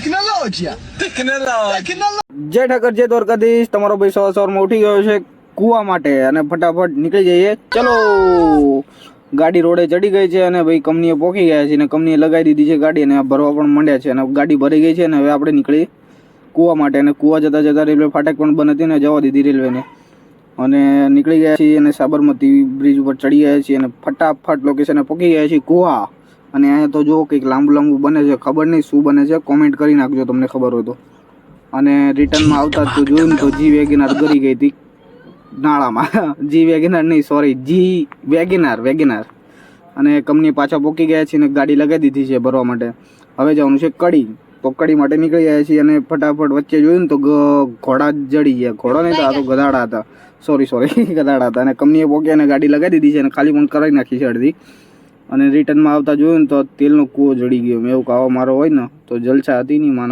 Tecnologia. Tecnologia. જય ઠાકર જય દ્વારકાધીશ. તમારો ભાઈ સવાર સવારમાં ઉઠી ગયો છે કૂવા માટે અને ફટાફટ નીકળી જઈએ. ચલો. ગાડી રોડે ચડી ગઈ છે અને ભાઈ કંપનીએ પોકી ગયા છે અને કંપનીએ લગાવી દીધી છે ગાડી અને ભરવા પણ માંડ્યા છે અને ગાડી ભરી ગઈ છે અને હવે આપણે નીકળી કૂવા માટે અને કૂવા જતા જતા રેલવે ફાટક પણ બંધ હતી ને જવા દીધી રેલવેને. અને નીકળી ગયા છીએ અને સાબરમતી બ્રિજ ઉપર ચડી ગયા છીએ અને ફટાફટ લોકેશને પહોંચી ગયા છીએ કૂવા. અને અહીંયા તો જુઓ કંઈક લાંબુ લાંબુ બને છે. ખબર નહીં શું બને છે? કોમેન્ટ કરી નાખજો તમને ખબર હોય તો. અને રિટર્નમાં આવતા તો જોયું તો જી વેગેનાર ગરી ગઈ હતી. નાળામાં. જી વેગેનાર નહીં સોરી જી વેગેનાર વેગેનાર અને કંપની પાછા પોકી ગયા છે અને ગાડી લગાવી દીધી છે ભરવા માટે. હવે જવાનું છે કડી. તો કડી માટે નીકળી ગયા છીએ અને ફટાફટ વચ્ચે જોયું ને તો ઘોડા જડી ગયા. ઘોડા નહીં તો આ તો ગધાડા હતા. સોરી સોરી ગધાડા હતા. અને કંપનીએ પોકી અને ગાડી લગાવી દીધી છે અને ખાલી પણ કરાવી નાખી છે અડધી. અને રિટર્નમાં આવતા જોયું ને તો તેલનો કૂવો જડી ગયો. મેં એવું કાવો મારો હોય ને, તો જલસા હતી નહીં માનો